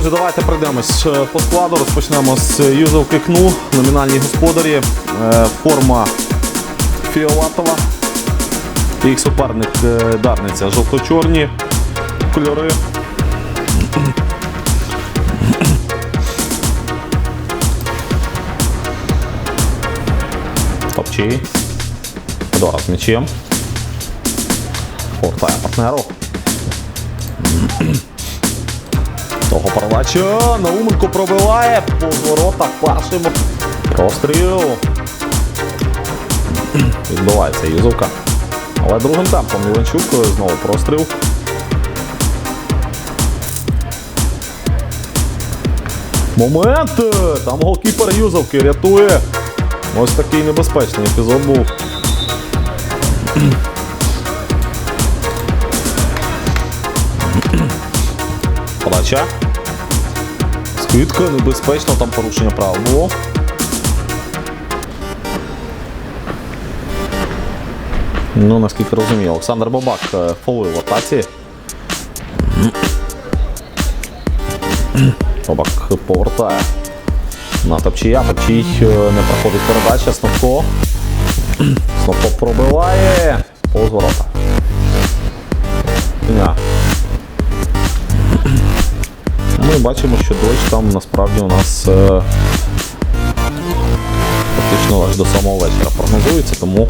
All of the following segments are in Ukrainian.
друзі, давайте пройдемось е, по складу. Розпочнемо з юзовки КНУ, номінальні господарі. Е, Форма фіолатова. Їх суперник е, Дарниця жовто-чорні кольори. Топчі. Федора з м'ячем. Повертає партнеру. Того передача. Науменко пробиває. По воротах першим. Простріл. Відбувається Юзовка. Але другим темпом Іванчук знову простріл. Момент! Там голкіпер Юзовки рятує. Ось такий небезпечний епізод був. Подача. Скидка небезпечно, там порушення прав було. Ну, наскільки розумію, Олександр Бабак е, фолив в атаці. Бабак повертає на Топчія. Топчій е, не проходить передача. Снопко. Снопко пробиває. Повз ворота. Ми бачимо, що дощ там насправді у нас е, фактично аж до самого вечора прогнозується, тому.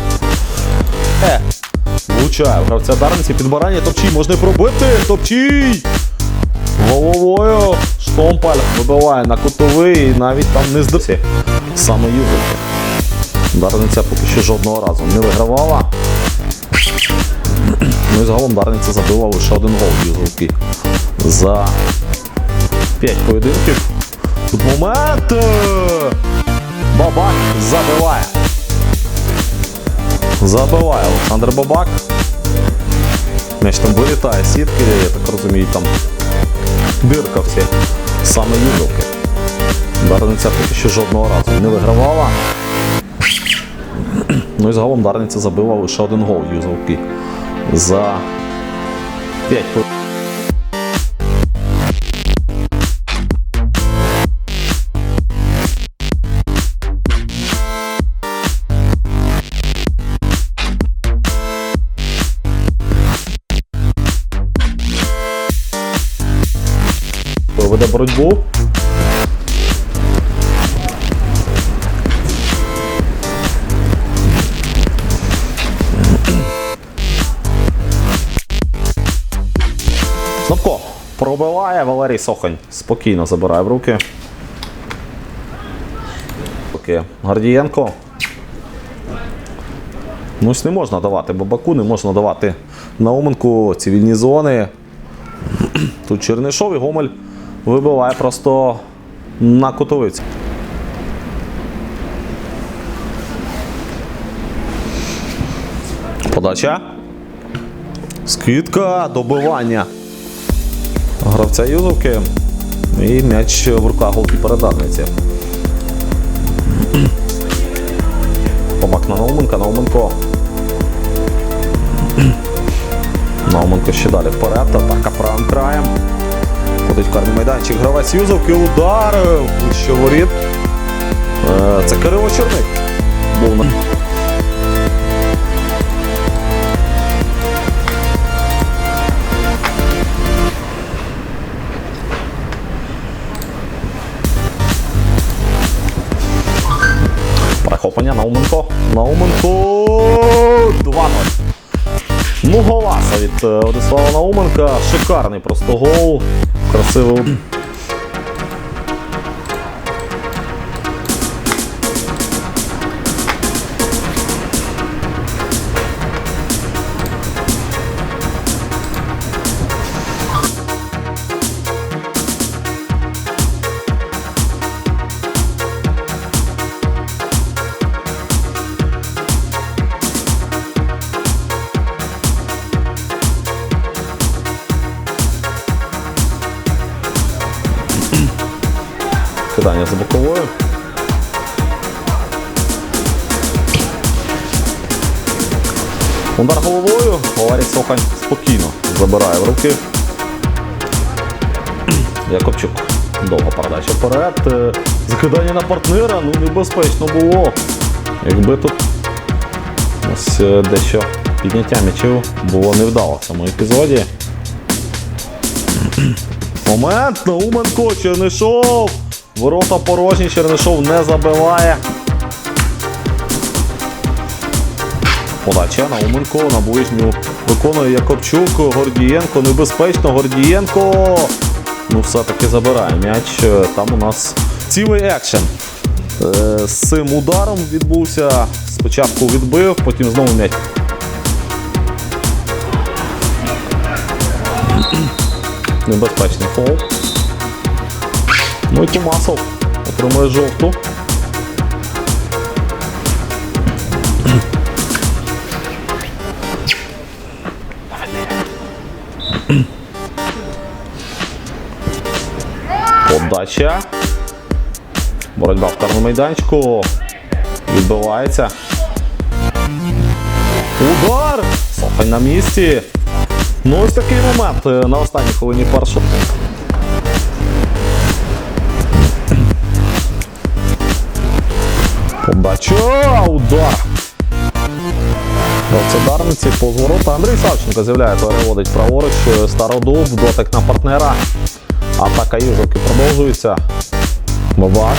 Е! Влучає гравця Дарниці підбирання Топчій можна пробити. Топчій! Головою Штомпаль вибиває на кутовий і навіть там не здався. Саме юзики. Дарниця поки що жодного разу не вигравала. Ну і загалом Дарниця забила лише один гол юзовки. За 5 поєдинків. Тут момент! Бабак забиває. Забиває Олександр Бабак. М'яч там вилітає сітки, я так розумію, там дирка всі. Саме юзовки. Дарниця поки що жодного разу не вигравала. Ну і загалом Дарниця забила лише один гол юзовки. За 5 поєдинків. Пробиває Валерій Сохонь. Спокійно забирає в руки. Руки Гордієнко. Ну, ось не можна давати Бабаку, не можна давати Науменку ці вільні зони. Тут Чернишов і Гомель вибиває просто на кутовиці. Подача. Скидка, добивання гравця Юзовки. І м'яч в руках голкіпера Дарниці. Побак на Науменка, Науменко. Науменко ще далі вперед. Атака правим краєм. Ходить карний майданчик. Гравець Юзовки ударив. Що воріт. Е, Це Кирило Черник. Був на. Науменко. Науменко 2-0. Ну, голаса від е, Владислава Науменка. Шикарний просто гол. Красиво. Удар головою. Валерій Сохань спокійно забирає в руки. Якобчук. Довга передача вперед. Е, Закидання на партнера, ну небезпечно було. Якби тут ось е, дещо підняття м'ячів було невдало в цьому епізоді. Момент, Науменко, Чернишов. Ворота порожні, Чернишов не забиває. Подача Науменко на ближню виконує Якобчук, Гордієнко, небезпечно, Гордієнко. Ну, все-таки забирає м'яч. Там у нас цілий екшен. Е, З цим ударом відбувся. Спочатку відбив, потім знову м'яч. Небезпечний фол. Ну і Томасов отримує жовту. Подача. Боротьба в карному майданчику. Відбивається. Удар! Сохань на місці. Ну ось такий момент е, на останній хвилині першого. Подача! Удар! Це дарниці по. Андрій Савченко з'являється, переводить праворуч. е, Стародуб, дотик на партнера. Атака Южовки продовжується. Бабак.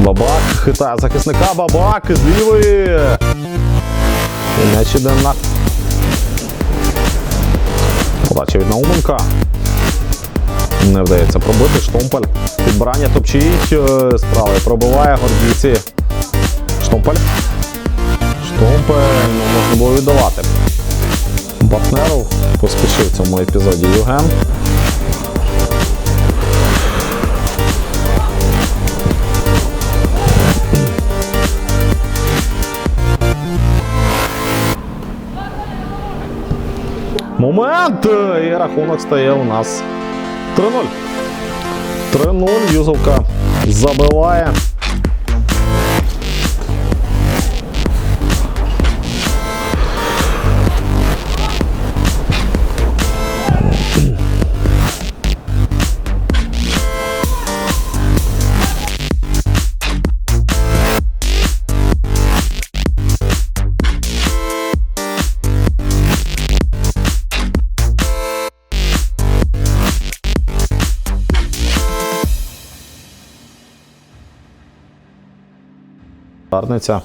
Бабак хитає захисника. Бабак з лівої. М'яч іде на. Подача від Науменка. Не вдається пробити. Штомпель. Підбирання топчить. е, Справа пробиває гордійці. Штомпель. Штомпель. Можна було віддавати. Партнеру поспішив в цьому епізоді Євген. Момент! І рахунок стає у нас 3-0. 3-0. Юзовка забиває. Тарниця.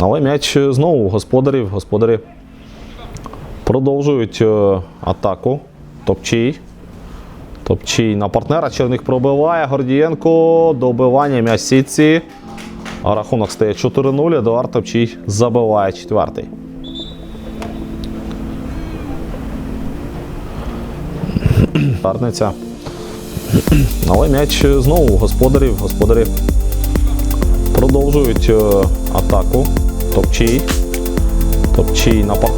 Але м'яч знову господарів. Господарі продовжують е, атаку. Топчій. Топчій на партнера. Черних пробиває. Гордієнко. Добивання м'яч сітці. Рахунок стає 4-0. Едуард Топчій забиває четвертий. Тарниця. Але м'яч знову господарів. Господарі продовжують е, атаку. Топчій. Топчій на пар-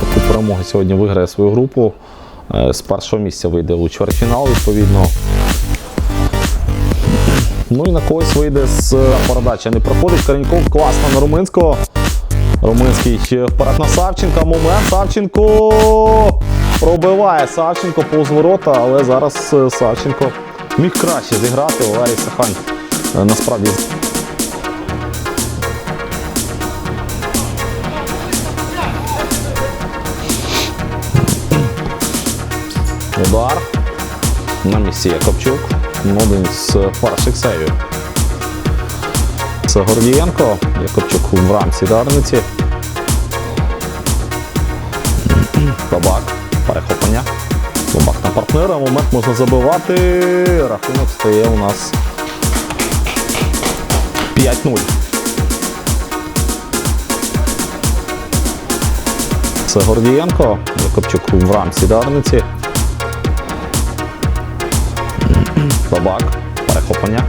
таку сьогодні виграє свою групу. Е, З першого місця вийде у чвертьфінал, відповідно. Ну і на когось вийде з е, передачі. Не проходить. Кареньков класно на Руминського. Руминський вперед на Савченка. Момент. Савченко пробиває Савченко повз ворота, але зараз е, Савченко міг краще зіграти. Валерій Сахань насправді Удар. На місці Якобчук. Один з перших сейвів. Це Гордієнко. Якобчук в рамці дарниці. Бабак. Перехоплення. Бабак на партнера. Момент можна забивати. Рахунок стає у нас 5-0. Це Гордієнко. Якобчук в рамці дарниці. Бабак, перехоплення.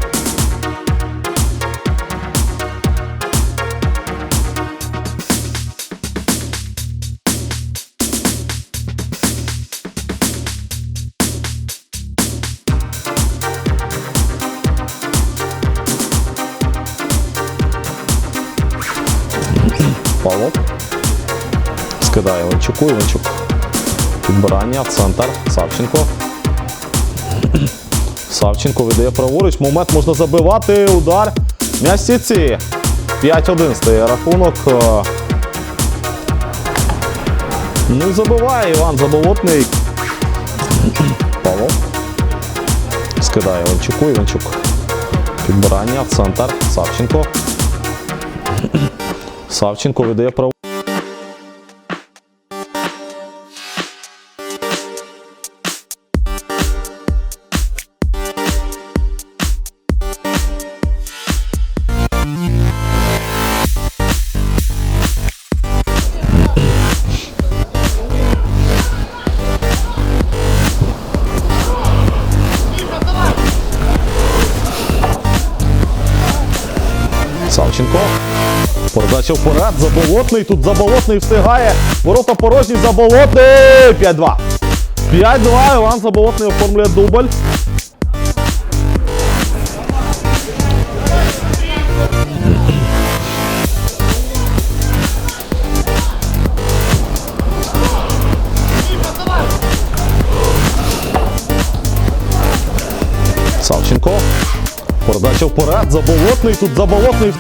Павло. Скидає Іванчуку, Іванчук. Підбирання в центр Савченко. Савченко видає праворуч. Момент можна забивати. Удар. Сітці. 5-1 стає рахунок. Ну забиває Іван Заболотний. Павло. Скидає Іванчуку, Іванчук. Підбирання в центр. Савченко. Савченко видає право. Передача вперед. Заболотний. Тут заболотний встигає. Ворота порожні. Заболотний. 5-2. 5-2. Іван Заболотний оформлює дубль. Савченко. Передача вперед. Заболотний. Тут заболотний.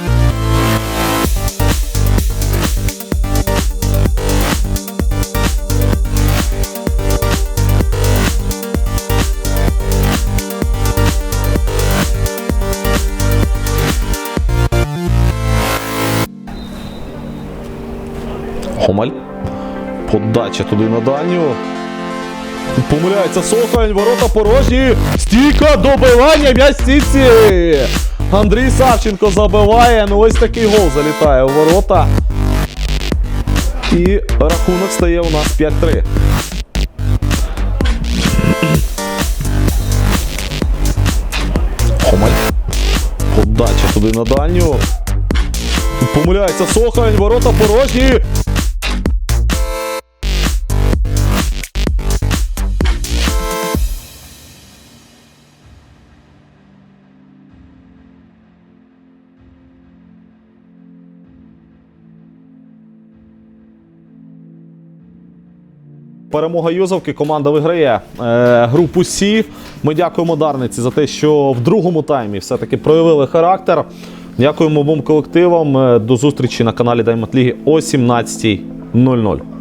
Подача туди на дальню. Помиляється Сохань, ворота порожні. Стійка добивання м'яч. Андрій Савченко забиває. Ну ось такий гол залітає у ворота. І рахунок стає у нас 5-3. Хомаль. Подача туди на дальню. Помиляється Сохань, ворота порожні. Перемога Юзовки. Команда виграє е, групу Сі. Ми дякуємо Дарниці за те, що в другому таймі все-таки проявили характер. Дякуємо обом колективам. Е, До зустрічі на каналі Даймат Ліги о 17.00.